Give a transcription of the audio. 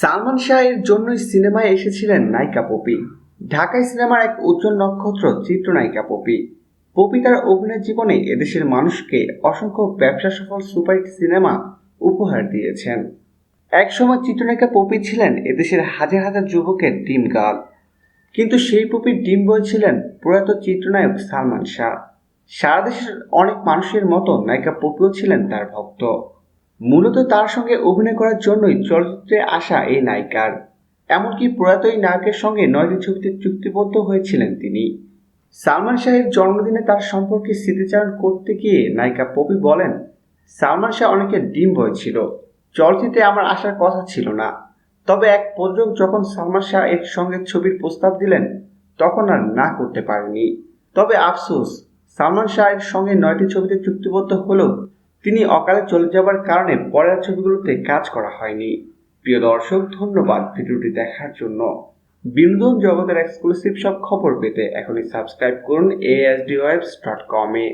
সালমান শাহের জন্যই সিনেমায় এসেছিলেন নায়িকা পপি। ঢাকায় সিনেমার এক উজ্জ্বল নক্ষত্র চিত্রনায়িকা পপি। পপি তার অভিনয় জীবনে এদেশের মানুষকে অসংখ্য ব্যবসা সফল সুপারহিট সিনেমা উপহার দিয়েছেন। একসময় চিত্রনায়িকা পপি ছিলেন এদেশের হাজার হাজার যুবকের ডিম গার্ল কিন্তু সেই পপির ডিম বয় ছিলেন প্রয়াত চিত্রনায়ক সালমান শাহ। সারা দেশের অনেক মানুষের মতো নায়িকা পপিও ছিলেন তার ভক্ত। মূলত তার সঙ্গে অভিনয় করার জন্যই চলচ্চিত্রে আসা এই নায়িকার। এমনকি প্রয়াত এই নায়কের সঙ্গে নয়টি ছবিতে চুক্তিবদ্ধ হয়েছিলেন তিনি। সালমান শাহের জন্মদিনে তার সম্পর্কে স্মৃতিচারণ করতে গিয়ে নায়িকা পপি বলেন, সালমান শাহ অনেকের ডিম বয় ছিল। চলচ্চিত্রে আমার আসার কথা ছিল না। তবে এক প্রযোজক যখন সালমান শাহ এর সঙ্গে ছবির প্রস্তাব দিলেন, তখন আর না করতে পারেনি। তবে আফসোস, সালমান শাহের সঙ্গে নয়টি ছবিতে চুক্তিবদ্ধ হলেও তিনি অকালে চলে যাবার কারণে পরের ছবিগুলোতে কাজ করা হয়নি। প্রিয় দর্শক, ধন্যবাদ ভিডিওটি দেখার জন্য। বিনোদন জগতের এক্সক্লুসিভ সব খবর পেতে এখনই সাবস্ক্রাইব করুন এএসডি ওয়েবস ডট কমে